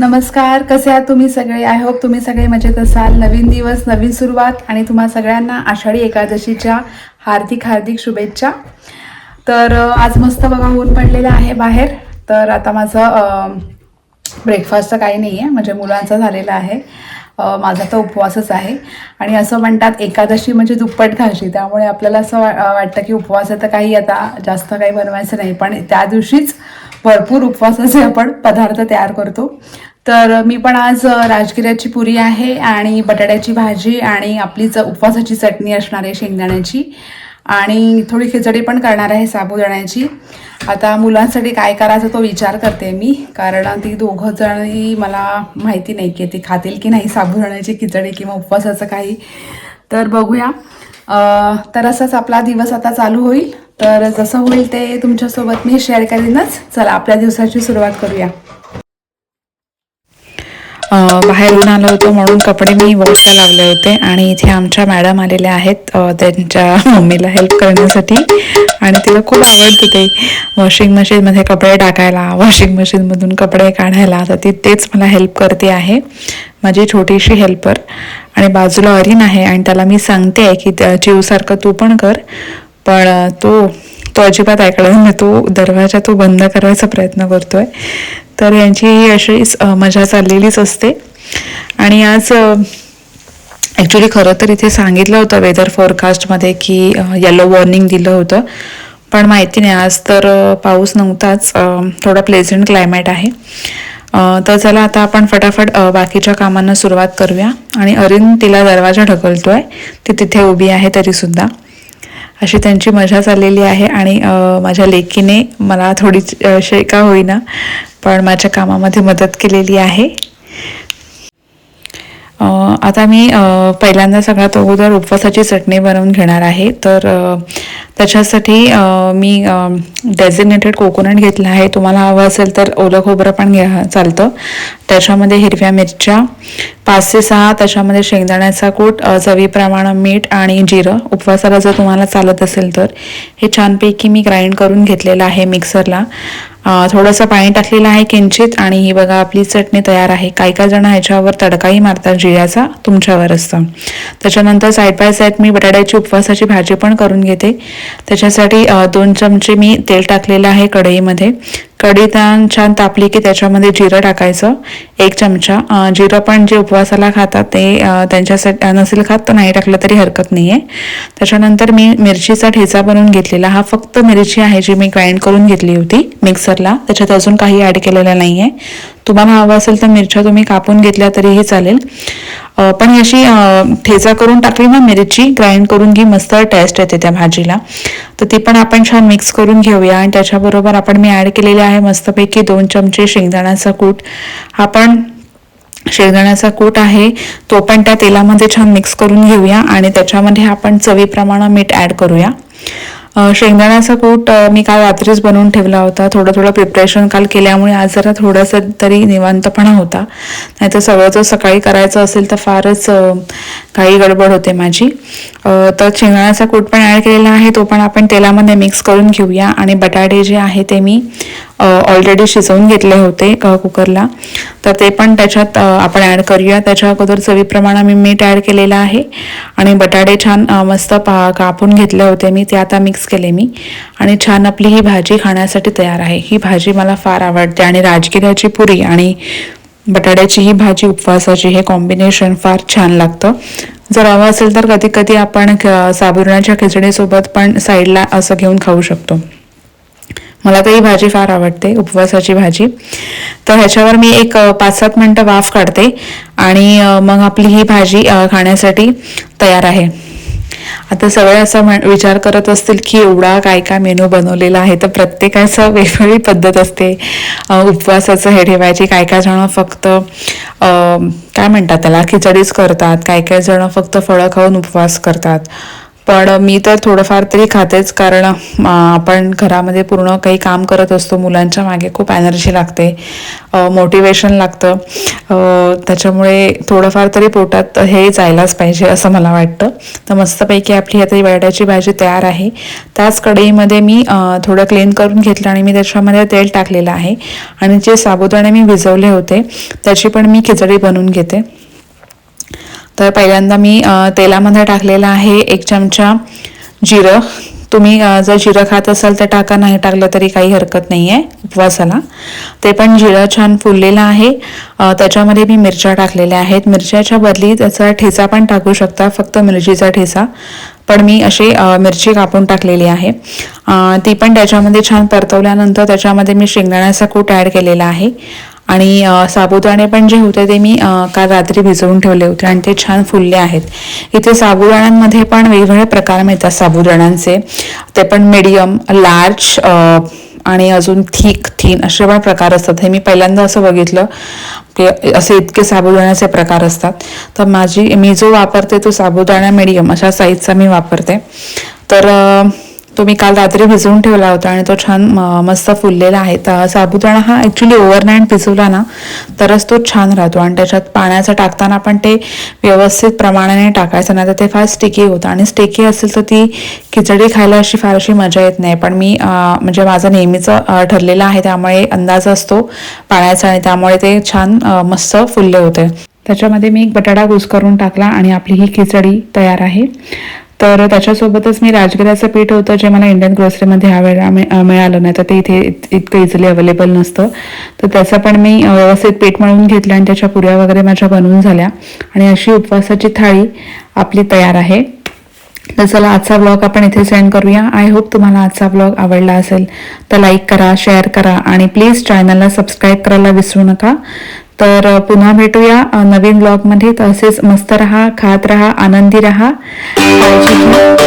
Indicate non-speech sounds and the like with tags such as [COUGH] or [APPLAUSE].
नमस्कार कसे आहात तुम्ही सगळे? आय होप तुम्ही सगळे मजेत असाल. नवीन दिवस नवीन सुरुवात आणि तुम्हा सगळ्यांना आषाढी एकादशीच्या हार्दिक हार्दिक शुभेच्छा. तर आज मस्त बघा ऊन पडलेलं आहे बाहेर. तर आता माझं ब्रेकफास्ट तर काही नाही म्हणजे आहे म्हणजे मुलांचा झालेला आहे. माझा तर उपवासच आहे. आणि असं म्हणतात एकादशी म्हणजे दुप्पट खाशी. त्यामुळे आपल्याला असं वा वाटतं की उपवास तर काही आता जास्त काही बनवायचं नाही. पण त्या दिवशीच भरपूर उपवासाचे आपण पदार्थ तयार करतो. तर मी पण आज राजगिऱ्याची पुरी आहे आणि बटाट्याची भाजी आणि आपली च उपवासाची चटणी असणार आहे शेंगदाण्याची. आणि थोडी खिचडी पण करणार आहे साबुदाण्याची. आता मुलांसाठी काय करायचं तो विचार करते मी कारण ती दोघं जणही मला माहिती नाही की ती खातील की नाही साबुदाण्याची खिचडी किंवा उपवासाचं काही. तर बघूया. तर असाच आपला दिवस आता चालू होईल. तर जसं होईल ते तुमच्यासोबत मी शेअर करीनच. चला आपल्या दिवसाची सुरुवात करूया. बाहेरून आलो होतो म्हणून कपडे मी वॉशला लावले होते आणि इथे आमच्या मॅडम आलेल्या आहेत त्यांच्या मम्मीला हेल्प करण्यासाठी. आणि तिला खूप आवडतं ते वॉशिंग मशीनमध्ये कपडे टाकायला वॉशिंग मशीनमधून कपडे काढायला. तर ती तेच मला हेल्प करते आहे माझी छोटीशी हेल्पर आणि बाजूला अरिन आहे आणि त्याला मी सांगते आहे की त्या चिवसारखं तू पण कर पण तो तो अजिबात ऐकला नाही. तो दरवाजा तो बंद करायचा प्रयत्न करतोय. तर यांची ही अशीच मजा चाललेलीच असते. आणि आज ॲक्च्युली खरं तर इथे सांगितलं होतं वेदर फोरकास्टमध्ये की येलो वॉर्निंग दिलं होतं. पण माहिती नाही आज तर पाऊस नव्हताच थोडा प्लेझंट क्लायमेट आहे. तर चला आता आपण फटाफट बाकीच्या कामांना सुरुवात करूया. आणि अरिन तिला दरवाजा ढकलतो आहे ती तिथे उभी आहे तरीसुद्धा अशी त्यांची मजा चाललेली आहे. आणि माझ्या लेकीने मला थोडी शेका होईना. पण माझ्या कामामध्ये मदत केलेली आहे. आता मी पहिल्यांदा सगळ्यात अगोदर उपवासाची चटणी बनवून घेणार आहे. तर त्याच्यासाठी मी डेझिग्नेटेड कोकोनट घेतला आहे. तुम्हाला हवं असेल तर ओलं खोबरं पण घ्या चालतं. त्याच्यामध्ये हिरव्या मिरच्या पाच ते सहा त्याच्यामध्ये शेंगदाण्याचा कूट चवीप्रमाणे मीठ आणि जिरं. उपवासाला जर तुम्हाला चालत असेल तर हे छानपैकी मी ग्राइंड करून घेतलेलं आहे मिक्सरला थोडंसं पाणी टाकलेलं आहे किंचित आणि ही बघा आपली चटणी तयार आहे. काही काही जण ह्याच्यावर तडकाही मारतात जिऱ्याचा तुमच्यावर असतं त्याच्यानंतर साईड बाय साईड मी बटाट्याची उपवासाची भाजी पण करून घेते. त्याच्यासाठी दोन चमचे मी तेल टाकलेलं आहे कढईमध्ये. कढई छान छान तापली की त्याच्यामध्ये जिरं टाकायचं. एक चमचा. जिरं पण जे उपवासाला खातात ते त्यांच्यासाठी नसेल खात तर नाही टाकलं तरी हरकत नाही आहे त्याच्यानंतर मी मिरचीचा ठेचा बनवून घेतलेला. हा फक्त मिरची आहे जी मी ग्राइंड करून घेतली होती मिक्सरला त्याच्यात अजून काही ॲड केलेलं नाही आहे तुम्हाला हवं असेल तर मिरच्या तुम्ही कापून घेतल्या तरीही चालेल. पण ही अशी ठेचा करून टाकली ना मिरची ग्राइंड करून घे मस्त टेस्ट येते त्या भाजीला. तर ती पण आपण छान मिक्स करून घेऊया आणि त्याच्याबरोबर आपण मी ॲड केलेले आहे मस्तपैकी दोन चमचे शेंगदाण्याचा कूट. हा पण शेंगदाण्याचा कूट आहे तो पण त्या तेलामध्ये छान मिक्स करून घेऊया आणि त्याच्यामध्ये आपण चवीप्रमाणे मीठ ॲड करूया. शेंगदाण्याचा कूट मी काल रात्रीच बनवून ठेवला होता. थोडं थोडं प्रिपरेशन काल केल्यामुळे आज जरा थोडंसं तरी निवांतपणा होता. नाहीतर सगळं जर सकाळी करायचं असेल तर फारच काही गडबड होते माझी. तर शेंगदाण्याचा कूट पण ॲड केलेला आहे तो पण आपण तेलामध्ये मिक्स करून घेऊया. आणि बटाटे जे आहे ते मी ऑलरेडी शिजवून घेतले होते कुकरला. तर ते पण त्याच्यात आपण ॲड करूया. त्याच्या अगोदर चवीप्रमाणे मी मीठ ॲड केलेलं आहे. आणि बटाटे छान मस्त पा कापून घेतले होते मी. ते आता मिक्स केले मी. आणि छान आपली ही भाजी खाण्यासाठी तयार आहे. ही भाजी मला फार आवडते. आणि राजगिऱ्याची पुरी आणि बटाट्याची ही भाजी उपवासाची हे कॉम्बिनेशन फार छान लागतं. जर हवं असेल तर कधी कधी आपण साबुरणाच्या खिचडीसोबत पण साईडला असं घेऊन खाऊ शकतो. मला तर ही भाजी फार आवडते उपवासाची भाजी. तर ह्याच्यावर मी एक पाच सात मिनटं वाफ काढते आणि मग आपली ही भाजी खाण्यासाठी तयार आहे. आता सगळे असं म्हण विचार करत असतील की एवढा काय काय मेनू बनवलेला आहे. तर प्रत्येकाचं [LAUGHS] वेगवेगळी पद्धत असते. उपवासाचं हे ठेवायची. काय काय जण फक्त काय म्हणतात त्याला? खिचडीच करतात. काय काय जण फक्त फळं खाऊन उपवास करतात. पण मी तर थोडंफार तरी खातेच कारण आपण घरामध्ये पूर्ण काही काम करत असतो मुलांच्या मागे खूप एनर्जी लागते मोटिवेशन लागतं त्याच्यामुळे थोडंफार तरी पोटात हे जायलाच पाहिजे असं मला वाटतं. तर मस्तपैकी आपली आता ही बटाट्याची भाजी तयार आहे. त्याच कढईमध्ये मी थोडं क्लीन करून घेतलं आणि मी त्याच्यामध्ये तेल टाकलेलं आहे. आणि जे साबुदाणे मी भिजवले होते त्याची पण मी खिचडी बनवून घेते. तर पहिल्यांदा मी तेलामध्ये टाकलेलं आहे एक चमचा जिरं. तुम्ही जर जिरं खात असाल तर टाका नाही टाकलं तरी काही हरकत नाही आहे उपवासाला. ते पण जिरं छान फुललेलं आहे. त्याच्यामध्ये मी मिरच्या टाकलेल्या आहेत. मिरच्याच्या बदली त्याचा ठेचा पण टाकू शकता फक्त मिरचीचा ठेचा. पण मी अशी मिरची कापून टाकलेली आहे. ती पण त्याच्यामध्ये छान परतवल्यानंतर त्याच्यामध्ये मी शेंगदाण्याचा कूट ॲड केलेला आहे. आणि साबुदाणे पण जे होते ते मी काल रात्री भिजवून ठेवले होते आणि ते छान फुलले आहेत. इथे साबुदाण्यांमध्ये पण वेगवेगळे प्रकार मिळतात साबुदाण्यांचे. ते पण मीडियम लार्ज आणि अजून थिक थीन असे पण प्रकार असतात. हे मी पहिल्यांदा असं बघितलं की असे इतके साबुदाण्याचे प्रकार असतात. तर माझी मी जो वापरते तो साबुदाणा मीडियम अशा साईजचा मी वापरते. तर तो मी काल रात्री भिजवून ठेवला होता आणि तो छान मस्त फुललेला आहे. तर साबुदाणा हा ॲक्च्युली ओव्हरनाईट भिजवला ना तरच तो छान राहतो. आणि त्याच्यात पाण्याचं टाकताना पण ते व्यवस्थित प्रमाणाने टाकायचं नाही तर ते फार स्टिकी होतं. आणि स्टिकी असेल तर ती खिचडी खायला अशी फार अशी मजा येत नाही. पण मी म्हणजे माझं नेहमीचं ठरलेलं आहे त्यामुळे अंदाज असतो पाण्याचा आणि त्यामुळे ते छान मस्त फुलले होते. त्याच्यामध्ये मी एक बटाटा कुस करून टाकला आणि आपली ही खिचडी तयार आहे. तर त्याच्यासोबतच मी राजगिराचं पीठ होतं जे मला इंडियन ग्रोसरीमध्ये ह्या वेळेला मिळालं नाही. तर ते इथे इतकं इझिली अवेलेबल नसतं. तर त्याचं पण मी व्यवस्थित पीठ मळून घेतलं आणि त्याच्या पुऱ्या वगैरे माझ्या बनवून झाल्या. आणि अशी उपवासाची थाळी आपली तयार आहे. तर चला आजचा ब्लॉग आपण इथे सेंड करूया. आय होप तुम्हाला आजचा ब्लॉग आवडला असेल. तर लाईक करा शेअर करा आणि प्लीज चॅनलला सबस्क्राईब करायला विसरू नका. तर पुन्हा भेटूया. नवीन ब्लॉगमध्ये तसेच मस्त रहा खात रहा आनंदी रहा. धन्यवाद.